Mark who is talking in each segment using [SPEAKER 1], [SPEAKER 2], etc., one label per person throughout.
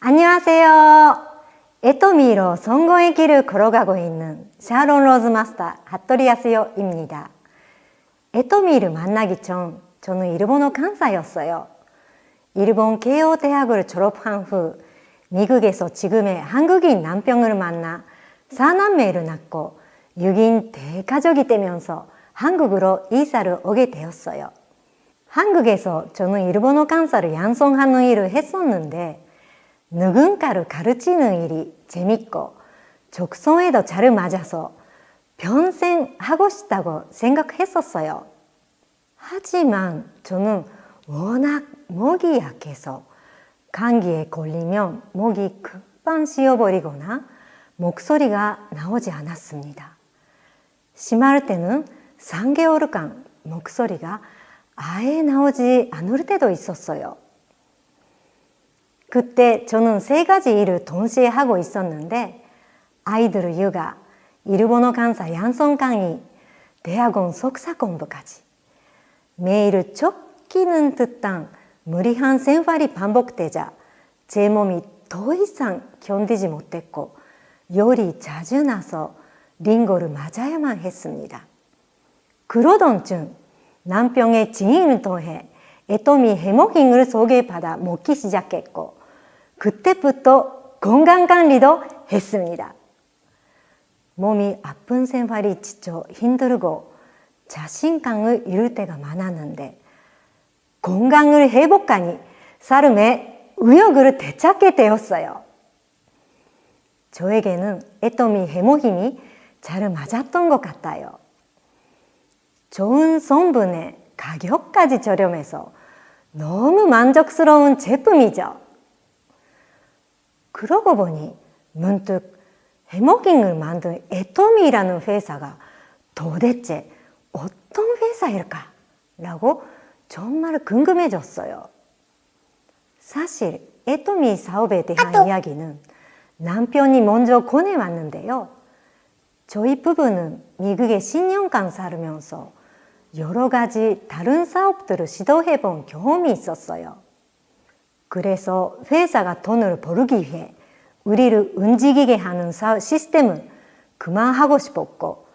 [SPEAKER 1] 안녕하세요. 에토미로 성공의 길을 걸어가고 있는 샤론 로즈 마스터 핫토리 야스요입니다. 에토미를 만나기 전 저는 일본어 강사였어요. 일본 케이오 대학을 졸업한 후 미국에서 지금의 한국인 남편을 만나 사남매를 낳고 6인 대가족이 되면서 한국으로 이사를 오게 되었어요. 한국에서 저는 일본어 강사를 양성하는 일을 했었는데 누군가를 가르치는 일이 재밌고 적성에도 잘 맞아서 평생 하고 싶다고 생각했었어요. 하지만 저는 워낙 목이 약해서 감기에 걸리면 목이 금방 쉬어버리거나 목소리가 나오지 않았습니다. 심할 때는 3개월 간 목소리가 아예 나오지 않을 때도 있었어요. 그때 저는 세 가지 일을 동시에 하고 있었는데 아이들 육아, 일본어 강사 양성 강의, 대학원 석사 공부까지 매일 쫓기는 듯한 무리한 생활이 반복되자 제 몸이 더 이상 견디지 못했고 열이 자주 나서 링거를 맞아야만 했습니다. 그러던 중 남편의 지인을 통해 에토미 해모킹을 소개받아 먹기 시작했고 그때부터 건강관리도 했습니다. 몸이 아픈 생활이 지쳐 힘들고 자신감을 잃을 때가 많았는데 건강을 회복하니 사름의 의욕을 되찾게 되었어요. 저에게는 에토미 해모힘이 잘 맞았던 것 같아요. 좋은 성분에 가격까지 저렴해서 너무 만족스러운 제품이죠. 그러고 보니 문득 해모깅을 만든 에토미라는 회사가 도대체 어떤 회사일까? 라고 정말 궁금해졌어요. 사실 에토미 사업에 대한 이야기는 남편이 먼저 권해왔는데요. 저희 부부는 미국에 10년간 살면서 여러 가지 다른 사업들을 시도해 본 경험이 있었어요. 그래서 회사가 돈을 벌기 위해 우리를 움직이게 하는 사업 시스템은 그만하고 싶었고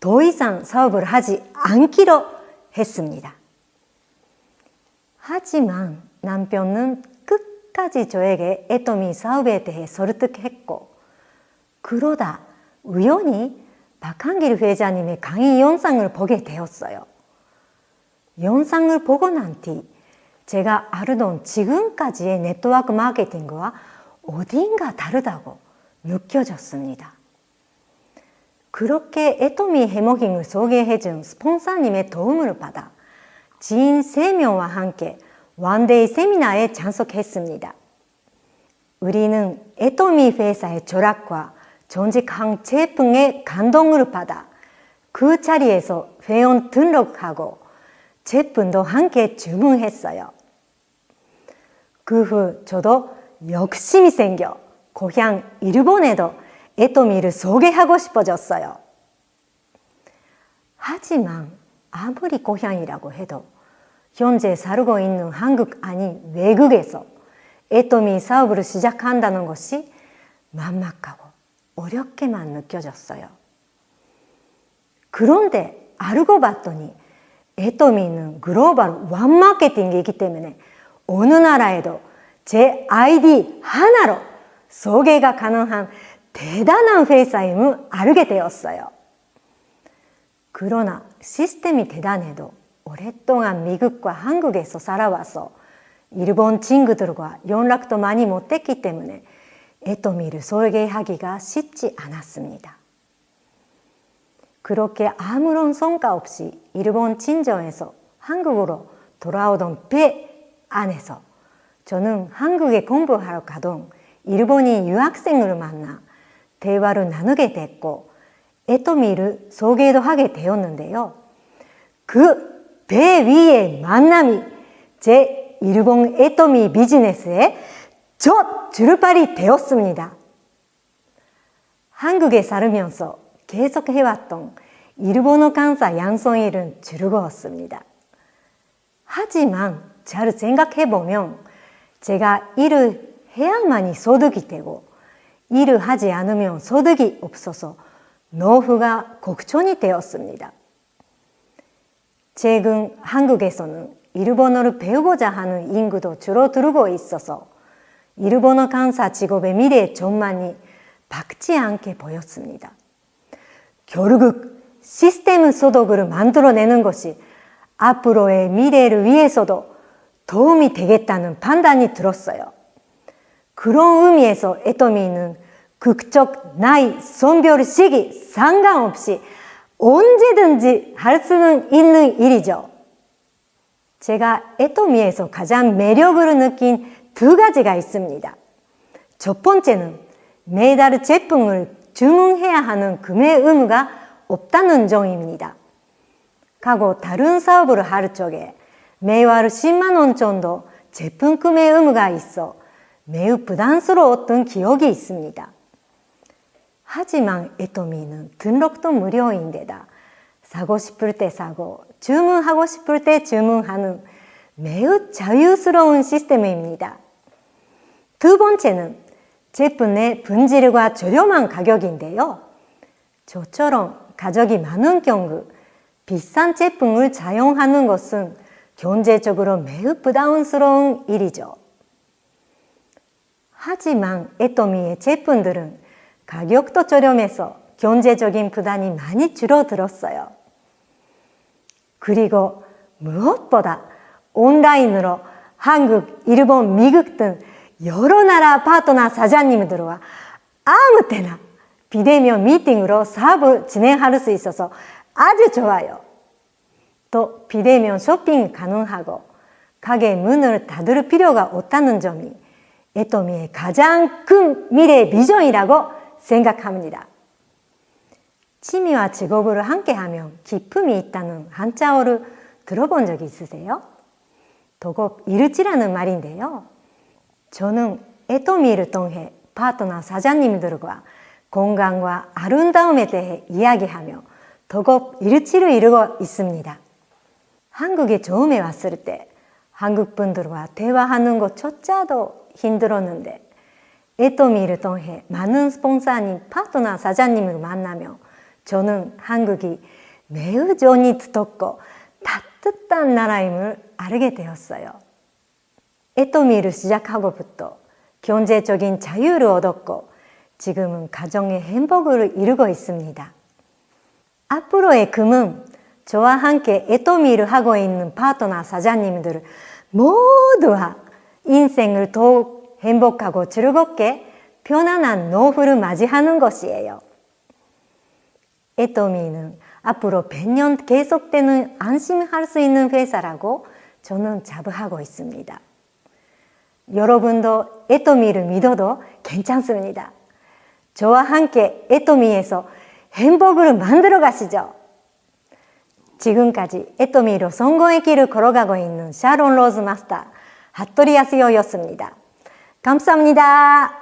[SPEAKER 1] 더 이상 사업을 하지 않기로 했습니다. 하지만 남편은 끝까지 저에게 에토미 사업에 대해 설득했고 그러다 우연히 박한길 회장님의 강의 영상을 보게 되었어요. 영상을 보고 난 뒤 제가 알던 지금까지의 네트워크 마케팅과 어딘가 다르다고 느껴졌습니다. 그렇게 에토미 해모깅을 소개해준 스폰서님의 도움을 받아 지인 3명과 함께 원데이 세미나에 참석했습니다. 우리는 에토미 회사의 조락과 정직한 제품의 감동을 받아 그 자리에서 회원 등록하고 제품도 함께 주문했어요. 그 후 저도 욕심이 생겨 고향 일본에도 에토미를 소개하고 싶어졌어요. 하지만 아무리 고향이라고 해도 현재 살고 있는 한국 아닌 외국에서 에토미 사업을 시작한다는 것이 막막하고 어렵게만 느껴졌어요. 그런데 알고 봤더니 에토미는 글로벌 완 마케팅이기 때문에 어느 나라에도 제 아이디 하나로 소개가 가능한 대단한 회사임을 알게 되었어요. 그러나 시스템이 대단해도 오랫동안 미국과 한국에서 살아와서 일본 친구들과 연락도 많이 못했기 때문에 에토미를 소개하기가 쉽지 않았습니다. 그렇게 아무런 성과 없이 일본 친정에서 한국으로 돌아오던 배 안에서 저는 한국에 공부하러 가던 일본인 유학생을 만나 대화를 나누게 됐고 에토미를 소개도 하게 되었는데요. 그 배 위의 만남이 제 일본 에토미 비즈니스의 첫 줄발이 되었습니다. 한국에 살면서 계속 해왔던 일본어 강사 양성 일은 즐거웠습니다. 하지만 잘 생각해보면 제가 일을 해야만이 소득이 되고 일을 하지 않으면 소득이 없어서 노후가 걱정이 되었습니다. 최근 한국에서는 일본어를 배우고자 하는 인구도 줄어들고 있어서 일본어 강사 직업의 미래 전망이 밝지 않게 보였습니다. 결국 시스템 소득을 만들어내는 것이 앞으로의 미래를 위해서도 도움이 되겠다는 판단이 들었어요. 그런 의미에서 에토미는 극적, 나이, 성별, 시기 상관없이 언제든지 할 수는 있는 일이죠. 제가 에토미에서 가장 매력을 느낀 두 가지가 있습니다. 첫 번째는 매달 제품을 주문해야 하는 구매 의무가 없다는 점입니다. 하고 다른 사업을 할 적에 매월 10만 원 정도 제품 구매 의무가 있어 매우 부담스러웠던 기억이 있습니다. 하지만 에토미는 등록도 무료인데다 사고 싶을 때 사고 주문하고 싶을 때 주문하는 매우 자유스러운 시스템입니다. 두 번째는 제품의 분질과 저렴한 가격인데요. 저처럼 가족이 많은 경우 비싼 제품을 사용하는 것은 경제적으로 매우 부담스러운 일이죠. 하지만 에토미의 제품들은 가격도 저렴해서 경제적인 부담이 많이 줄어들었어요. 그리고 무엇보다 온라인으로 한국, 일본, 미국 등 여러 나라 파트너 사장님들과 아무 때나 비대면 미팅으로 사업을 진행할 수 있어서 아주 좋아요. 또 비대면 쇼핑 가능하고 가게 문을 닫을 필요가 없다는 점이 에토미의 가장 큰 미래 비전이라고 생각합니다. 취미와 직업을 함께하면 기쁨이 있다는 한자어를 들어본 적이 있으세요? 도곡 일치라는 말인데요. 저는 에토미를 통해 파트너 사장님들과 건강과 아름다움에 대해 이야기하며 도곡 일치를 이루고 있습니다. 한국에 처음에 왔을 때 한국 분들과 대화하는 것조차도 힘들었는데 에토미를 통해 많은 스폰서님, 파트너 사장님을 만나며 저는 한국이 매우 정이 두텁고 따뜻한 나라임을 알게 되었어요. 에토미를 시작하고부터 경제적인 자유를 얻었고 지금은 가정의 행복을 이루고 있습니다. 앞으로의 금은 저와 함께 에토미를 하고 있는 파트너 사장님들 모두와 인생을 더욱 행복하고 즐겁게 편안한 노후를 맞이하는 것이에요. 에토미는 앞으로 100년 계속되는 안심할 수 있는 회사라고 저는 자부하고 있습니다. 여러분도 에토미를 믿어도 괜찮습니다. 저와 함께 에토미에서 행복을 만들어 가시죠. 지금까지 에토미로 성공의 길을 걸어가고 있는 샤론 로즈 마스터 핫토리 야스요였습니다. 감사합니다.